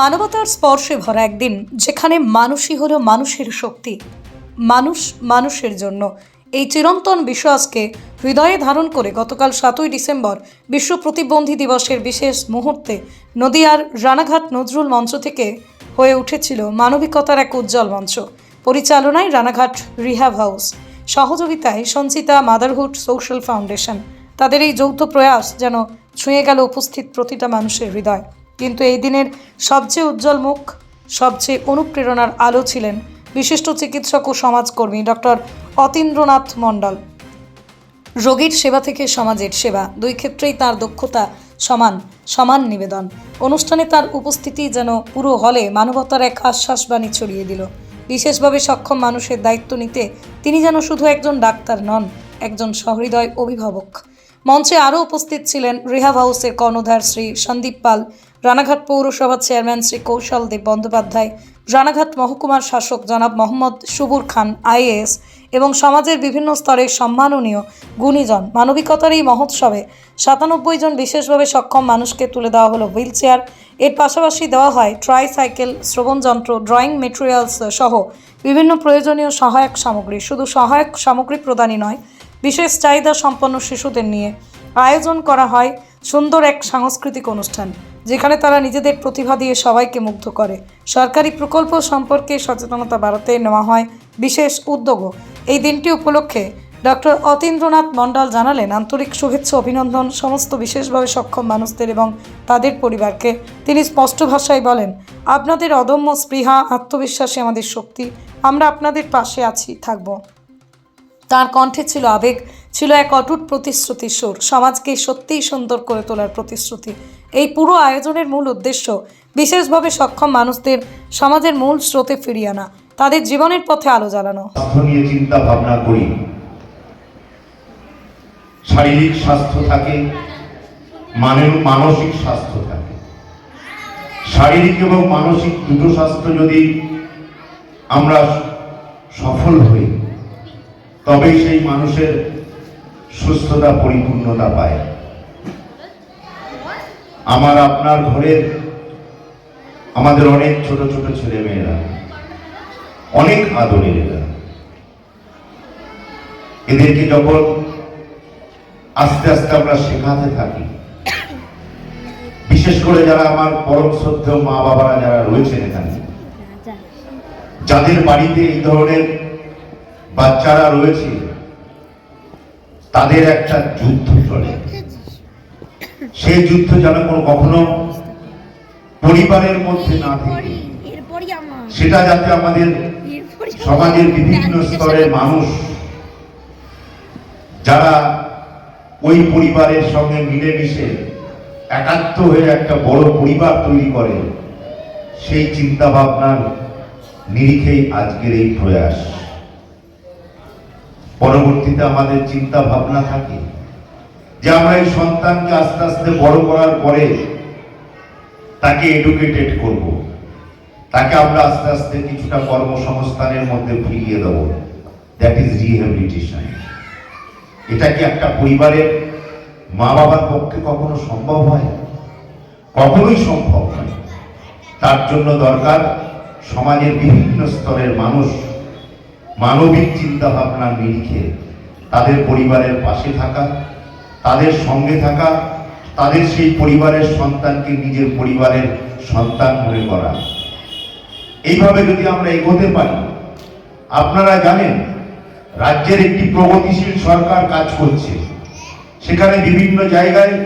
মানবতার স্পর্শে ভরা একদিন যেখানে মানুষই হলো মানুষের শক্তি। মানুষ মানুষের জন্য। এই চিরন্তন বিশ্বাসকে হৃদয়ে ধারণ করে গতকাল সাতই ডিসেম্বর বিশ্ব প্রতিবন্ধী দিবসের বিশেষ মুহূর্তে নদিয়ার রানাঘাট নজরুল মঞ্চ থেকে হয়ে উঠেছিল মানবিকতার এক উজ্জ্বল মঞ্চ। পরিচালনায় রানাঘাট রিহ্যাব হাউস। সহযোগিতায় সঞ্চিতা মাদারহুড সোশ্যাল ফাউন্ডেশন। তাদের এই যৌথ প্রয়াস যেন ছুঁয়ে গেল উপস্থিত প্রতিটা মানুষের হৃদয়। কিন্তু এই দিনের সবচেয়ে উজ্জ্বল মুখ, সবচেয়ে অনুপ্রেরণার আলো ছিলেন বিশিষ্ট চিকিৎসক ও সমাজকর্মী ডক্টর অতীন্দ্রনাথ মণ্ডল। রোগীর সেবা থেকে সমাজের সেবা, দুই ক্ষেত্রেই তার দক্ষতা সমান সমান নিবেদন। অনুষ্ঠানে তার উপস্থিতি যেন পুরো হলে মানবতার এক আশ্বাসবাণী ছড়িয়ে দিল। বিশেষভাবে সক্ষম মানুষের দায়িত্ব নিতে তিনি যেন শুধু একজন ডাক্তার নন, একজন সহৃদয় অভিভাবক। মঞ্চে আরও উপস্থিত ছিলেন রিহাব হাউসের কর্ণধার শ্রী সন্দীপ পাল, রানাঘাট পৌরসভার চেয়ারম্যান শ্রী কৌশল দেব বন্দ্যোপাধ্যায়, রানাঘাট মহকুমার শাসক জনাব মোহাম্মদ সুবুর খান, আইএএস, এবং সমাজের বিভিন্ন স্তরের সম্মাননীয় গুণীজন। মানবিকতার এই মহোৎসবে সাতানব্বই জন বিশেষভাবে সক্ষম মানুষকে তুলে দেওয়া হলো হুইল চেয়ারের পাশাপাশি দেওয়া হয় ট্রাইসাইকেল, শ্রবণযন্ত্র, ড্রয়িং মেটেরিয়ালস সহ বিভিন্ন প্রয়োজনীয় সহায়ক সামগ্রী। শুধু সহায়ক সামগ্রী প্রদানই নয় বিশেষ চাহিদা সম্পন্ন শিশুদের নিয়ে আয়োজন করা হয় সুন্দর এক সাংস্কৃতিক অনুষ্ঠান, যেখানে তারা নিজেদের প্রতিভা দিয়ে সবাইকে মুগ্ধ করে। সরকারি প্রকল্প সম্পর্কে সচেতনতা বাড়াতে নেওয়া হয় বিশেষ উদ্যোগও। এই দিনটি উপলক্ষে ডক্টর অতীন্দ্রনাথ মণ্ডল জানালেন, আন্তরিক শুভেচ্ছা, অভিনন্দন, সমস্ত বিশেষভাবে সক্ষম মানুষদের এবং তাদের পরিবারকে। তিনি স্পষ্ট ভাষায় বলেন, আপনাদের অদম্য স্পৃহা আত্মবিশ্বাসী আমাদের শক্তি। আমরা আপনাদের পাশে আছি, থাকব। তার কণ্ঠে ছিল আবেগ, ছিল এক অটুট প্রতিশ্রুতির সুর। সমাজকে সত্যিই সুন্দর করে তোলার প্রতিশ্রুতি। এই পুরো আয়োজনের মূল উদ্দেশ্য, বিশেষভাবে সক্ষম মানুষদের সমাজের মূল স্রোতে ফিরিয়ে আনা, তাদের জীবনের পথে আলো জ্বালানো। চিন্তা ভাবনা করি। শারীরিক স্বাস্থ্য থাকে মানের মানসিক স্বাস্থ্য থাকে। শারীরিক এবং মানসিক দুটো স্বাস্থ্য যদি আমরা সফল হই তবেই সেই মানুষের সুস্থতা, পরিপূর্ণতা পায়। আমার আপনার ঘরের আমাদের অনেক ছোট ছোট ছেলে মেয়েরা অনেক আদরের এরা। এদেরকে যখন আস্তে আস্তে আমরা শেখাতে থাকি, বিশেষ করে যারা আমার পরম শ্রদ্ধেয় মা বাবারা যারা রয়েছেন এখানে, যাদের বাড়িতে এই ধরনের বাচ্চারা রয়েছে তাদের একটা যুদ্ধ চলে। সেই যুদ্ধ যেন কোনো কখনো পরিবারের মধ্যে না থেকে। সেটা যাতে আমাদের সমাজের বিভিন্ন স্তরের মানুষ যারা ওই পরিবারের সঙ্গে মিলেমিশে একাত্ম হয়ে একটা বড় পরিবার তৈরি করে সেই চিন্তা ভাবনার নিরিখেই আজকের এই প্রয়াস। পরবর্তীতে আমাদের চিন্তা ভাবনা থাকে যে আমরা এই সন্তানকে আস্তে আস্তে বড় করার পরে তাকে এডুকেটেড করব। তাকে আমরা আস্তে আস্তে কিছুটা কর্মসংস্থানের মধ্যে ফিরিয়ে দেবো। দ্যাট ইজ রিহ্যাবিলিটেশন এটা কি একটা পরিবারের মা বাবার পক্ষে কখনো সম্ভব হয়? কখনোই সম্ভব নয়। তার জন্য দরকার সমাজের বিভিন্ন স্তরের মানুষ মানবিক চিন্তা ভাবনার নিরিখে তাদের পরিবারের পাশে থাকা, তাদের সঙ্গে থাকা, তাদের সেই পরিবারের সন্তানকে নিজের পরিবারের সন্তান মনে করা। এইভাবে যদি আমরা এগোতে পারি, আপনারা জানেন, রাজ্যের একটি প্রগতিশীল সরকার কাজ করছে। সেখানে বিভিন্ন জায়গায়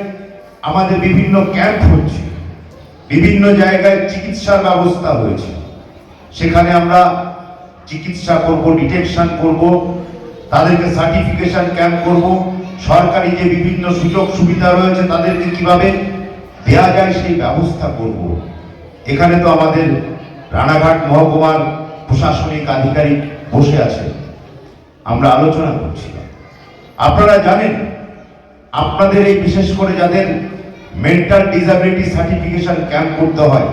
আমাদের বিভিন্ন ক্যাম্প হচ্ছে। বিভিন্ন জায়গায় চিকিৎসার ব্যবস্থা হয়েছে। সেখানে আমরা চিকিৎসা করব ডিটেকশন করব, তাদেরকে সার্টিফিকেশন ক্যাম্প করব। সরকারি যে বিভিন্ন সুযোগ সুবিধা রয়েছে তাদেরকে কীভাবে দেয়া যায় সেই ব্যবস্থা করব। এখানে তো আমাদের রানাঘাট মহকুমার প্রশাসনিক আধিকারিক বসে আছে। আমরা আলোচনা করছিলাম আপনারা জানেন, আপনাদের এই বিশেষ করে যাদের মেন্টাল ডিসাবিলিটি সার্টিফিকেশন ক্যাম্প করতে হয়,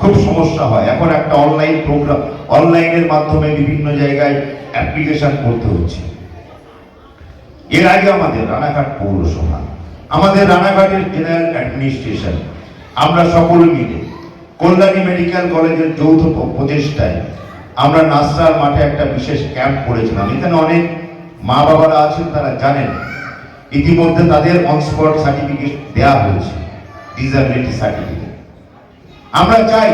খুব সমস্যা হয়। এখন একটা অনলাইন প্রোগ্রাম অনলাইনের মাধ্যমে বিভিন্ন জায়গায় অ্যাপ্লিকেশন করতে হচ্ছে। এর আগে আমাদের রানাঘাট পৌরসভা, আমাদের রানাঘাটের জেনারেল অ্যাডমিনিস্ট্রেশন, আমরা সকলে মিলে কল্যাণী মেডিকেল কলেজের যৌথ প্রচেষ্টায় আমরা নাসরার মাঠে একটা বিশেষ ক্যাম্প করেছিলাম। এখানে অনেক মা বাবারা আছেন, তারা জানেন। ইতিমধ্যে তাদের অনস্পট সার্টিফিকেট দেওয়া হয়েছে ডিসাবিলিটি সার্টিফিকেট আমরা চাই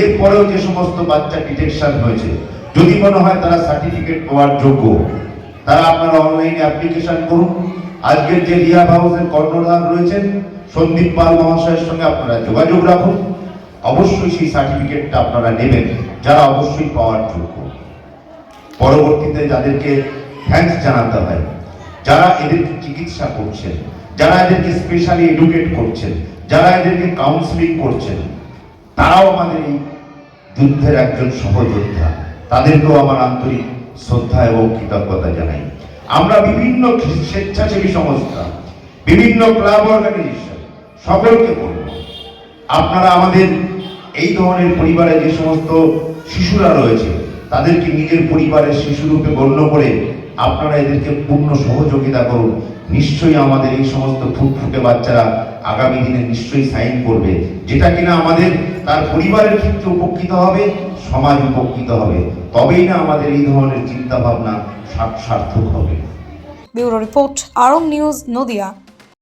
এরপরেও যে সমস্ত বাচ্চা ডিটেকশন হয়েছে, যদি মনে হয় তারা সার্টিফিকেট পাওয়ার যোগ্য, তারা আপনারা অনলাইনে অ্যাপ্লিকেশন করুন। আজকের যে রিয়া হাউসের কর্ণধার রয়েছেন, সন্দীপ পাল মহাশয়ের সঙ্গে আপনারা যোগাযোগ রাখুন। অবশ্যই সেই সার্টিফিকেটটা আপনারা নেবেন, যারা অবশ্যই পাওয়ার যোগ্য। পরবর্তীতে যাদেরকে থ্যাঙ্কস জানাতে হয়, যারা এদেরকে চিকিৎসা করছেন, যারা এদেরকে স্পেশালি এডুকেট করছেন, যারা এদেরকে কাউন্সিলিং করছেন তারাও আমাদের এই যুদ্ধের একজন সহযোদ্ধা তাদেরকেও আমার আন্তরিক শ্রদ্ধা এবং কৃতজ্ঞতা জানাই। আমরা বিভিন্ন স্বেচ্ছাসেবী সংস্থা, বিভিন্ন ক্লাব অর্গানাইজেশন, সকলকে বলব, আপনারা আমাদের এই ধরনের পরিবারে যে সমস্ত শিশুরা রয়েছে, তাদেরকে নিজের পরিবারের শিশুরূপে গণ্য করে আপনারা এদেরকে পূর্ণ সহযোগিতা করুন। নিশ্চয়ই আমাদের এই সমস্ত ফুটফুটে বাচ্চারা আগামী দিনে নিশ্চয়ই সাইন করবে। যেটা কিনা আমাদের তার পরিবারের ক্ষেত্রে উপকৃত হবে, সমাজ উপকৃত হবে। তবেই না আমাদের এই ধরনের চিন্তা ভাবনা সার্থক হবে। Bureau report news, Nadia.